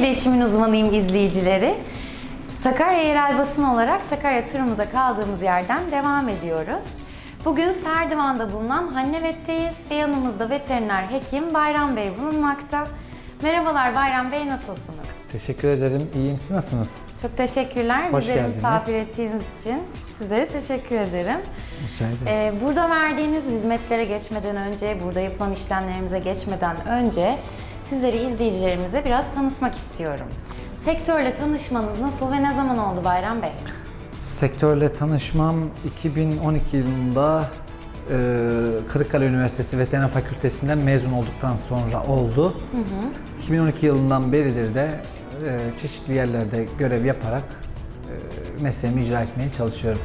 iletişimin uzmanıyım izleyicileri. Sakarya Yerel Basın olarak Sakarya turumuza kaldığımız yerden devam ediyoruz. Bugün Serdivan'da bulunan Hannevet'teyiz ve yanımızda veteriner hekim Bayram Bey bulunmakta. Merhabalar Bayram Bey nasılsınız? Teşekkür ederim. İyiyim. Siz nasılsınız? Çok teşekkürler Hoş bizleri geldiniz. misafir ettiğiniz için. Sizlere teşekkür ederim. Rica ederim. Ee, burada verdiğiniz hizmetlere geçmeden önce, burada yapılan işlemlerimize geçmeden önce sizleri izleyicilerimize biraz tanıtmak istiyorum. Sektörle tanışmanız nasıl ve ne zaman oldu Bayram Bey? Sektörle tanışmam 2012 yılında e, Kırıkkale Üniversitesi Veteriner Fakültesinden mezun olduktan sonra oldu. 2012 yılından beridir de çeşitli yerlerde görev yaparak e, mesleğimi icra etmeye çalışıyorum.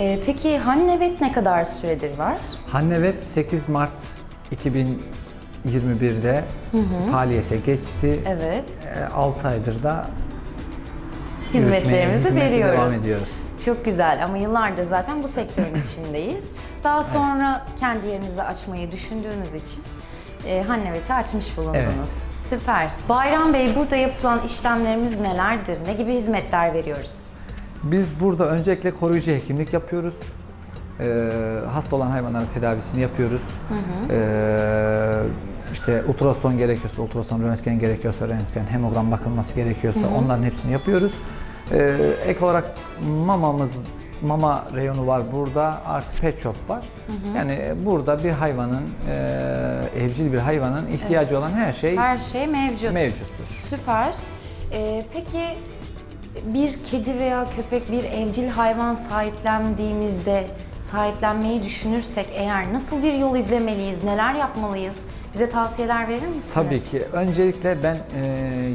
Ee, peki Hannevet ne kadar süredir var? Hannevet 8 Mart 2021'de faaliyete geçti. Evet. 6 aydır da Hizmetlerimizi veriyoruz. devam ediyoruz. Çok güzel ama yıllardır zaten bu sektörün içindeyiz. Daha sonra kendi yerinizi açmayı düşündüğünüz için e, Hannevet'i açmış bulundunuz. Evet. Süper. Bayram Bey burada yapılan işlemlerimiz nelerdir? Ne gibi hizmetler veriyoruz? Biz burada öncelikle koruyucu hekimlik yapıyoruz. Ee, hasta olan hayvanların tedavisini yapıyoruz. Ee, işte ultrason gerekiyorsa ultrason, röntgen gerekiyorsa röntgen, hemogram bakılması gerekiyorsa onların hepsini yapıyoruz. Ee, ek olarak mamamız, mama reyonu var burada, artı pet shop var. Yani burada bir hayvanın, e, evcil bir hayvanın ihtiyacı olan her şey Her şey mevcut. mevcuttur. Süper. Ee, peki bir kedi veya köpek bir evcil hayvan sahiplendiğimizde sahiplenmeyi düşünürsek eğer nasıl bir yol izlemeliyiz, neler yapmalıyız? Bize tavsiyeler verir misiniz? Tabii ki. Öncelikle ben e,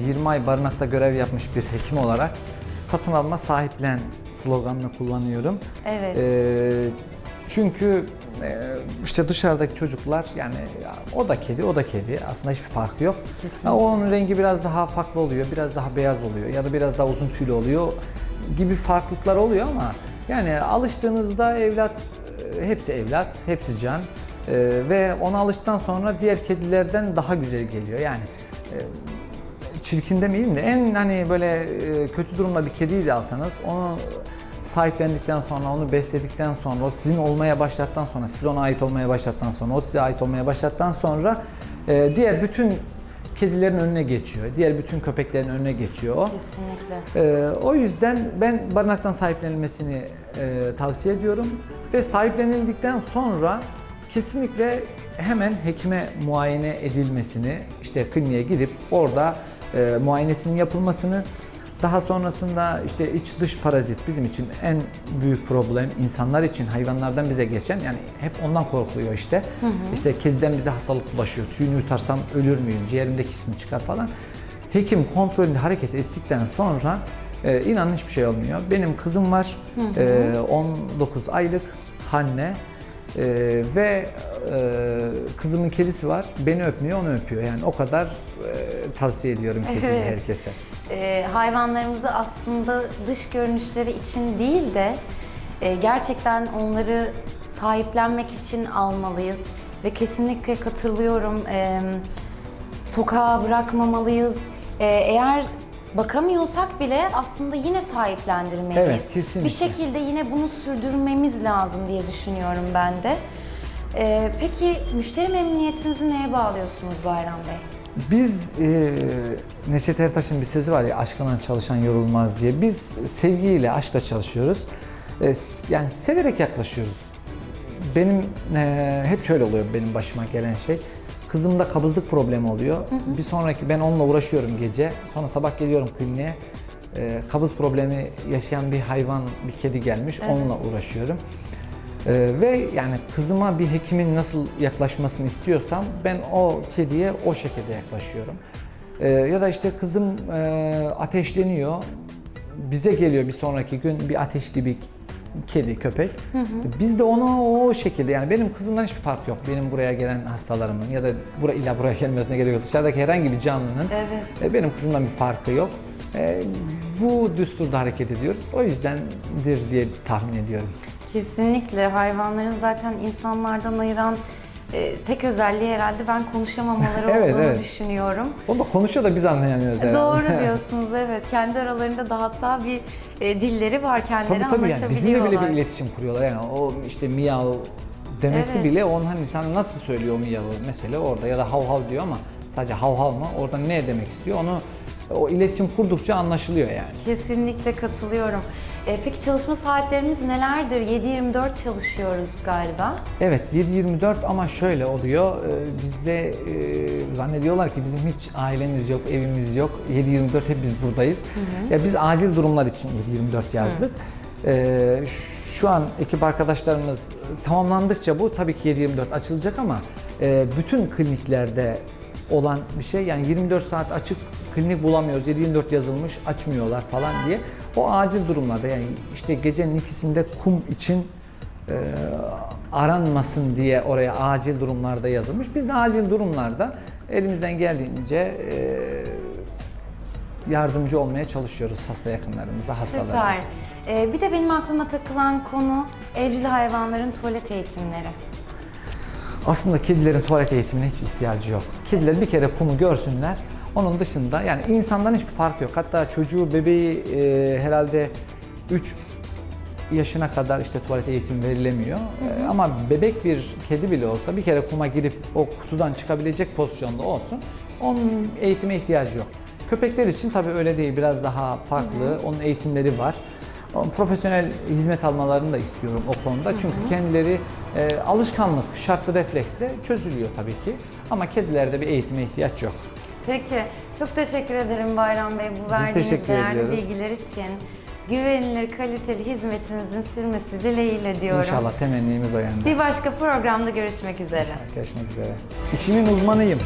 20 ay barınakta görev yapmış bir hekim olarak satın alma sahiplen sloganını kullanıyorum. Evet. E, çünkü e, işte dışarıdaki çocuklar yani ya, o da kedi, o da kedi. Aslında hiçbir farkı yok. Kesinlikle. Ya, onun rengi biraz daha farklı oluyor, biraz daha beyaz oluyor ya da biraz daha uzun tüylü oluyor gibi farklılıklar oluyor ama yani alıştığınızda evlat e, hepsi evlat, hepsi can. E, ve ona alıştıktan sonra diğer kedilerden daha güzel geliyor. Yani çirkin demeyeyim de en hani böyle e, kötü durumda bir kediyi de alsanız onu sahiplendikten sonra onu besledikten sonra o sizin olmaya başlattıktan sonra siz ona ait olmaya başlattıktan sonra o size ait olmaya başlattıktan sonra e, diğer bütün kedilerin önüne geçiyor. Diğer bütün köpeklerin önüne geçiyor. Kesinlikle. Ee, o yüzden ben barınaktan sahiplenilmesini e, tavsiye ediyorum ve sahiplenildikten sonra kesinlikle hemen hekime muayene edilmesini, işte kliniğe gidip orada e, muayenesinin yapılmasını, daha sonrasında işte iç dış parazit bizim için en büyük problem insanlar için hayvanlardan bize geçen yani hep ondan korkuluyor işte. İşte kediden bize hastalık bulaşıyor. Tüyünü yutarsam ölür müyüm? Ciğerimdeki ismi çıkar falan. Hekim kontrolünde hareket ettikten sonra e, inanın hiçbir şey olmuyor. Benim kızım var. e, 19 aylık Hanne. E, ve e, kızımın kedisi var. Beni öpmüyor, onu öpüyor. Yani o kadar e, tavsiye ediyorum kediyi Evet. herkese. Ee, hayvanlarımızı aslında dış görünüşleri için değil de e, gerçekten onları sahiplenmek için almalıyız ve kesinlikle katılıyorum. Ee, sokağa bırakmamalıyız. Eğer bakamıyorsak bile aslında yine sahiplendirmeliyiz. Evet, kesinlikle. Bir şekilde yine bunu sürdürmemiz lazım diye düşünüyorum ben de. Ee, peki müşteri memnuniyetinizi neye bağlıyorsunuz Bayram Bey? Biz e, Neşet Ertaş'ın bir sözü var ya aşkına çalışan yorulmaz diye. Biz sevgiyle, aşkla çalışıyoruz. E, yani severek yaklaşıyoruz. Benim e, hep şöyle oluyor benim başıma gelen şey. Kızımda kabızlık problemi oluyor. Bir sonraki ben onunla uğraşıyorum gece. Sonra sabah geliyorum kliniğe. E, kabız problemi yaşayan bir hayvan, bir kedi gelmiş. Onunla uğraşıyorum. Ee, ve yani kızıma bir hekimin nasıl yaklaşmasını istiyorsam ben o kediye o şekilde yaklaşıyorum. Ee, ya da işte kızım e, ateşleniyor, bize geliyor bir sonraki gün bir ateşli bir kedi, köpek. Biz de onu o şekilde yani benim kızımdan hiçbir fark yok. Benim buraya gelen hastalarımın ya da buraya, illa buraya gelmesine gerek yok. Dışarıdaki herhangi bir canlının Evet. e, benim kızımdan bir farkı yok. E, bu düsturda hareket ediyoruz. O yüzdendir diye tahmin ediyorum. Kesinlikle hayvanların zaten insanlardan ayıran e, tek özelliği herhalde ben konuşamamaları Evet, olduğunu evet. düşünüyorum. O da konuşuyor da biz anlayamıyoruz herhalde. Doğru diyorsunuz evet. Kendi aralarında da hatta bir e, dilleri var kendileri Tabii tabii yani bizimle bile bir iletişim kuruyorlar yani o işte miyav demesi Evet. bile onun hani sana nasıl söylüyor miyavı mesela orada ya da hav hav diyor ama sadece hav hav mı orada ne demek istiyor onu o iletişim kurdukça anlaşılıyor yani. Kesinlikle katılıyorum. E, peki çalışma saatlerimiz nelerdir? 7-24 çalışıyoruz galiba. Evet 7-24 ama şöyle oluyor e, bize e, zannediyorlar ki bizim hiç ailemiz yok, evimiz yok. 7-24 hep biz buradayız. Ya biz acil durumlar için 7-24 yazdık. E, şu an ekip arkadaşlarımız tamamlandıkça bu tabii ki 7-24 açılacak ama e, bütün kliniklerde olan bir şey yani 24 saat açık klinik bulamıyoruz 7-24 yazılmış açmıyorlar falan diye o acil durumlarda yani işte gecenin ikisinde kum için e, aranmasın diye oraya acil durumlarda yazılmış. Biz de acil durumlarda elimizden geldiğince e, yardımcı olmaya çalışıyoruz hasta yakınlarımıza, Süper. hastalarımıza. E, bir de benim aklıma takılan konu evcil hayvanların tuvalet eğitimleri. Aslında kedilerin tuvalet eğitimine hiç ihtiyacı yok. Kediler bir kere kumu görsünler. Onun dışında yani insandan hiçbir farkı yok. Hatta çocuğu, bebeği e, herhalde 3 yaşına kadar işte tuvalet eğitimi verilemiyor. E, ama bebek bir kedi bile olsa bir kere kuma girip o kutudan çıkabilecek pozisyonda olsun. Onun eğitime ihtiyacı yok. Köpekler için tabii öyle değil. Biraz daha farklı. Onun eğitimleri var. Profesyonel hizmet almalarını da istiyorum o konuda. Çünkü kendileri e, alışkanlık, şartlı refleksle çözülüyor tabii ki. Ama kedilerde bir eğitime ihtiyaç yok. Peki, çok teşekkür ederim Bayram Bey bu verdiğiniz teşekkür değerli ediyoruz. bilgiler için. Güvenilir, kaliteli hizmetinizin sürmesi dileğiyle diyorum. İnşallah temennimiz o yönde. Bir başka programda görüşmek üzere. Görüşmek üzere. İşimin uzmanıyım.